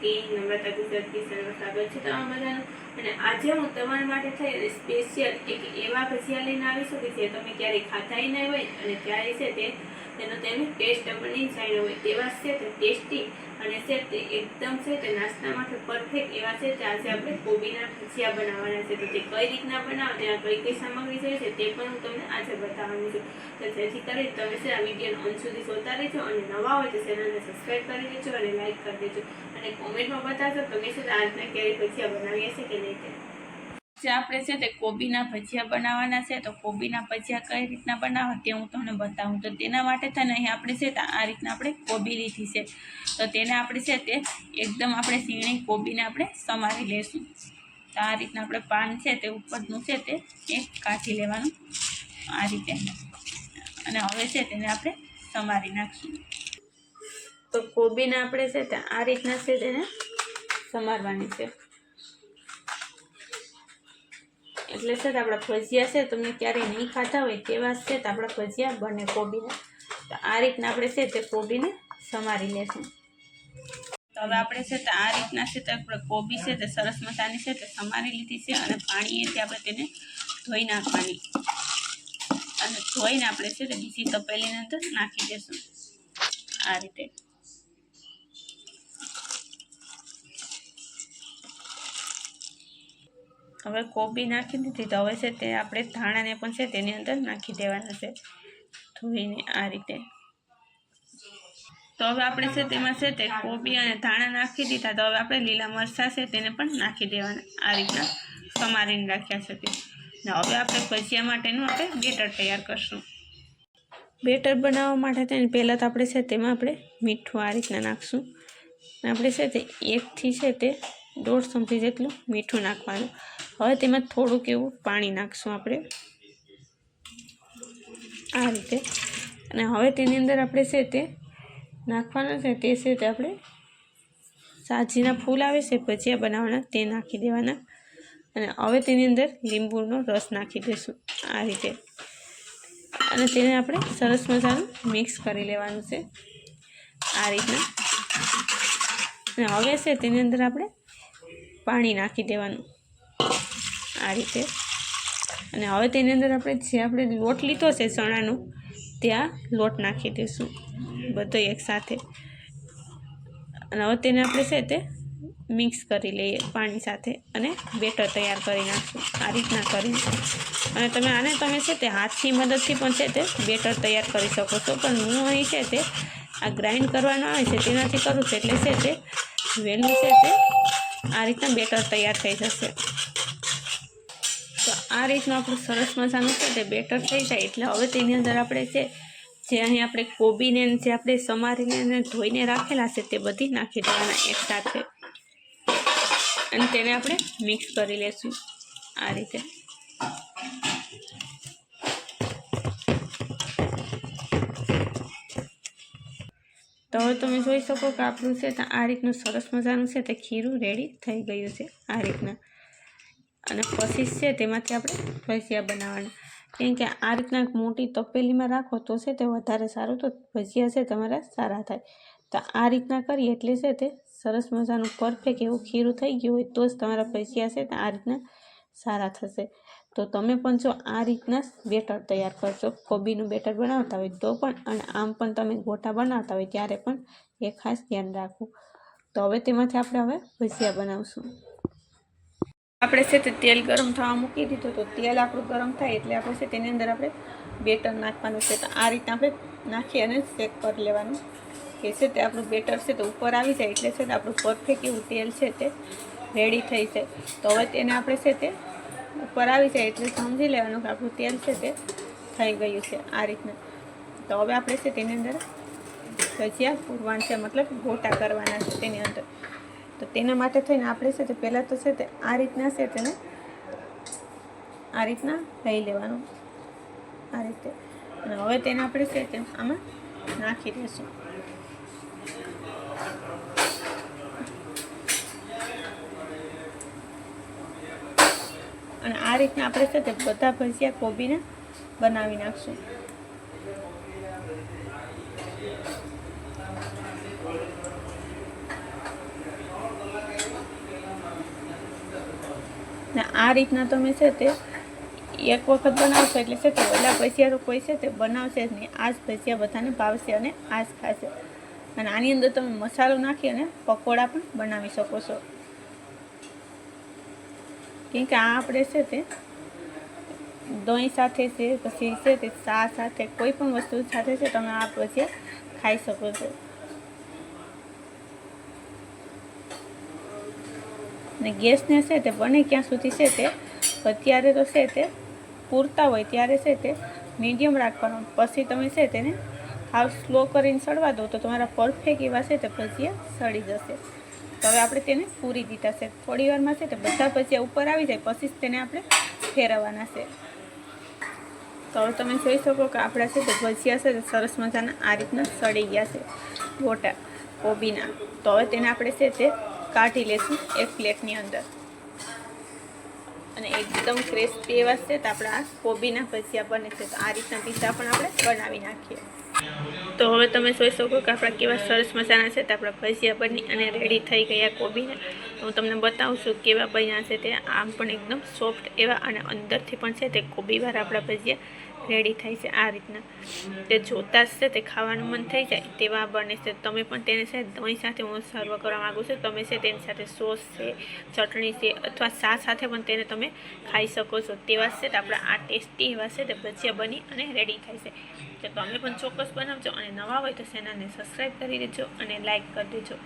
કે નમ્રતા ગુજરાતી સર્વ સ્વાગત છે. તમારા બધાનું અને આજે હું તમારા માટે થઈ અને સ્પેશિયલ એક એવા ભજીયા લઈને આવી છું કે જે તમે ક્યારેય ખાધાય નહીં હોય અને ત્યારે છે તે તેનો તેનો ટેસ્ટ આપણને જાણ્યો હોય તેવા છે તે ટેસ્ટી અને છે તે એકદમ છે તે નાસ્તા માટે પરફેક્ટ એવા છે તે આજે આપણે કોબીના ભજીયા બનાવવાના છે. તો તે કઈ રીતના બનાવો તેમાં કઈ કઈ સામગ્રી જોઈએ છે તે પણ હું તમને આજે બતાવવાની છું. તો જેથી કરી તમે છે આ વિડીયોનો અંત સુધી જોતા રહેજો અને નવા હોય તો ચેનલને સબસ્ક્રાઈબ કરી દેજો અને લાઇક કરી દેજો. અને કોમેન્ટમાં બતાવજો તમે છે આજના ક્યારે ભજીયા બનાવીએ છીએ કે નહીં જે આપણે છે તે કોબીના ભજીયા બનાવવાના છે, તો કોબીના ભજીયા કઈ રીતના બનાવવા તે હું તમને બતાવું. તો તેના માટે થઈને અહીં આપણે છે તો આ રીતના આપણે કોબી લીધી છે. તો તેને આપણે છે તે એકદમ આપણે સીણી કોબીને આપણે સમારી લેશું. તો આ રીતના આપણે પાન છે તે ઉપરનું છે તે એક કાઢી લેવાનું આ રીતે. અને હવે છે તેને આપણે સમારી નાખશું. તો કોબીને આપણે છે તે આ રીતના છે તેને સમારવાની છે. એટલે છે આપણા ભજીયા છે, તમને ક્યારેય નહીં ખાતા હોય તેવા છે આપણા ભજીયા બને કોબીને. તો આ રીતના આપણે છે તે કોબીને સમારી લેશું. તો હવે આપણે છે તો આ રીતના છે તો આપણે કોબી છે તે સરસ મજાની છે તે સમારી લીધી છે અને પાણીએથી આપણે તેને ધોઈ નાખવાની. અને ધોઈને આપણે છે તે બીજી તપેલીની અંદર નાખી દઈશું આ રીતે. હવે કોબી નાખી દીધી તો હવે છે તે આપણે ધાણાને પણ છે તેની અંદર નાખી દેવાના છે ધોઈને આ રીતે. તો હવે આપણે છે તેમાં છે તે કોબી અને ધાણા નાખી દીધા તો હવે આપણે લીલા મરચાં છે તેને પણ નાખી દેવાના આ રીતના સમારીને રાખ્યા છે તે. હવે આપણે ભજીયા માટેનું આપણે બેટર તૈયાર કરશું. બેટર બનાવવા માટે તેને પહેલાં તો આપણે છે તેમાં આપણે મીઠું આ રીતના નાખશું. આપણે છે તે એકથી છે તે દોઢ ચમચી જેટલું મીઠું નાખવાનું. હવે તેમાં થોડુંક એવું પાણી નાખશું આપણે. આ રીતે. અને હવે તેની અંદર આપણે છે તે નાખવાના છે. તે છે તે આપણે સાજીના ફૂલ આવે છે, ભજીયા બનાવવાના, તે નાખી દેવાના. અને હવે તેની અંદર લીંબુનો રસ નાખી દઈશું આ રીતે. અને તેને આપણે સરસ મજાનું મિક્સ કરી લેવાનું છે આ રીતના. અને હવે છે તેની અંદર આપણે પાણી નાખી દેવાનું આ રીતે. અને હવે તેની અંદર આપણે જે આપણે લોટ લીધો છે ચણાનો, ત્યાં લોટ નાખી દઈશું બધો એકસાથે અને હવે તેને આપણે છે તે મિક્સ કરી લઈએ પાણી સાથે અને બેટર તૈયાર કરી નાખશું, આ રીતના કરી અને તમે આને તમે છે તે હાથની મદદથી પણ છે તે બેટર તૈયાર કરી શકો છો. પણ હું અહીં છે તે આ ગ્રાઇન્ડ કરવાનું આવે છે તેનાથી કરું છું એટલે છે તે વહેલું છે તે આ રીતના બેટર તૈયાર થઈ જશે. તો આ રીતનું આપણું સરસ મજાનું છે તે બેટર થઈ જાય. એટલે હવે તેની અંદર આપણે છે જે અહીં આપણે કોબીને જે આપણે સમારીને અને ધોઈને રાખેલા છે તે બધી નાખી દેવાના એકસાથે અને તેને આપણે મિક્સ કરી લેશું આ રીતે. તો હવે તમે જોઈ શકો કે આપણું છે તો આ રીતનું સરસ મજાનું છે તે ખીરું રેડી થઈ ગયું છે આ રીતના. અને પછી છે તેમાંથી આપણે ભજીયા બનાવવાના. કેમ કે આ રીતના મોટી તપેલીમાં રાખો તો છે તે વધારે સારું, તો ભજીયા છે તમારા સારા થાય. તો આ રીતના કરીએ એટલે છે તે સરસ મજાનું પરફેક્ટ એવું ખીરું થઈ ગયું હોય તો જ તમારા ભજીયા છે તો આ રીતના સારા થશે. તો તમે પણ જો આ રીતના બેટર તૈયાર કરશો, કોબીનું બેટર બનાવતા હોય તો પણ, અને આમ પણ તમે ગોટા બનાવતા હોય ત્યારે પણ એ ખાસ ધ્યાન રાખવું. તો હવે તેમાંથી આપણે હવે ભજીયા બનાવશું. આપણે છે તે તેલ ગરમ થવા મૂકી દીધું તો તેલ આપણું ગરમ થાય એટલે આપણે છે તેની અંદર આપણે બેટર નાખવાનું છે. તો આ રીતના આપણે નાખી અને શેક કરી લેવાનું. કે છે તે આપણું બેટર છે તો ઉપર આવી જાય એટલે છે તે આપણું પરફેક્ટ એવું તેલ છે તે રેડી થઈ જાય તો હવે તેને આપણે છે તે ઉપર આવી જાય એટલે સમજી લેવાનું કે આપણું તેલ છે તે થઈ ગયું છે આ રીતના. તો હવે આપણે છે તેની અંદર ભજીયા પૂરવાન છે, મતલબ ગોટા કરવાના છે તેની અંદર. તો તેના માટે થઈને આપણે છે તે પહેલાં તો છે તે આ રીતના છે તેને આ રીતના લઈ લેવાનું. આ રીતે. અને હવે તેને આપણે છે તે આમાં નાખી દઈશું. અને આ રીતના આપણે છે તે બધા ભજીયા કોબીને બનાવી નાખશું. ને આ રીતના તમે છે તે એક વખત બનાવશો, એટલે છે તે ઓલા પૈસા કોઈ છે તે બનાવશે જ નહીં. આ જ ભજીયા બધાને ભાવશે અને આ જ ખાશે. અને આની અંદર તમે મસાલો નાખી અને પકોડા પણ બનાવી શકો છો. કેમ કે આ આપણે છે તે દહીં સાથે છે, પછી છે તે ચા સાથે, કોઈ પણ વસ્તુ સાથે છે, તમે આ પછી ખાઈ શકો છો. ને ગેસને છે તે બને ક્યાં સુધી છે તે, અત્યારે તો છે તે પૂરતા હોય ત્યારે છે તે મીડિયમ રાખવાનો. પછી તમે છે તેને હાવ સ્લો કરીને સળવા દો તો તમારા પરફેક્ટ એવા છે તે ભજીયા સળી જશે. તો હવે આપણે તેને પૂરી દીધા છે. થોડી વારમાં છે તો બધા ભજીયા ઉપર આવી જાય, પછી જ તેને આપણે ફેરવવાના છે. તો હવે તમે જોઈ શકો કે આપણા છે તે ભજીયા છે સરસ મજાના આ રીતના સડી ગયા છે ગોટા કોબીના. તો હવે તેને આપણે છે તે કાઢી લેશું એક પ્લેટની અંદર. અને એકદમ ક્રિસ્પી એવા છે તો આપણા આ કોબીના ભજીયા બને છે. તો આ રીતના પીઝા પણ આપણે બનાવી નાખીએ. તો હવે તમે જોઈ શકો કે આપણા કેવા સરસ મજાના છે. તો આપણા ભજીયા બની અને રેડી થઈ ગયા કોબીના. હું તમને બતાવું છું કેવા બન્યા છે તે. આમ પણ એકદમ સોફ્ટ એવા અને અંદરથી પણ છે તે કોબીવાર આપણા ભજીયા રેડી થાય છે આ રીતના. તે જોતા જ છે તે ખાવાનું મન થઈ જાય તેવા બને છે. તમે પણ તેને છે દહીં સાથે હું સર્વ કરવા માગું છું. તમે છે તેની સાથે સોસ છે, ચટણી છે અથવા શા સાથે પણ તેને તમે ખાઈ શકો છો. તેવા છે આપણા આ ટેસ્ટી એવા છે તે ભજીયા બની અને રેડી થાય છે. તો તમે પણ ચોક્કસ બનાવજો અને નવા હોય તો ચેનલને સબસ્ક્રાઈબ કરી દેજો અને લાઈક કરી દેજો.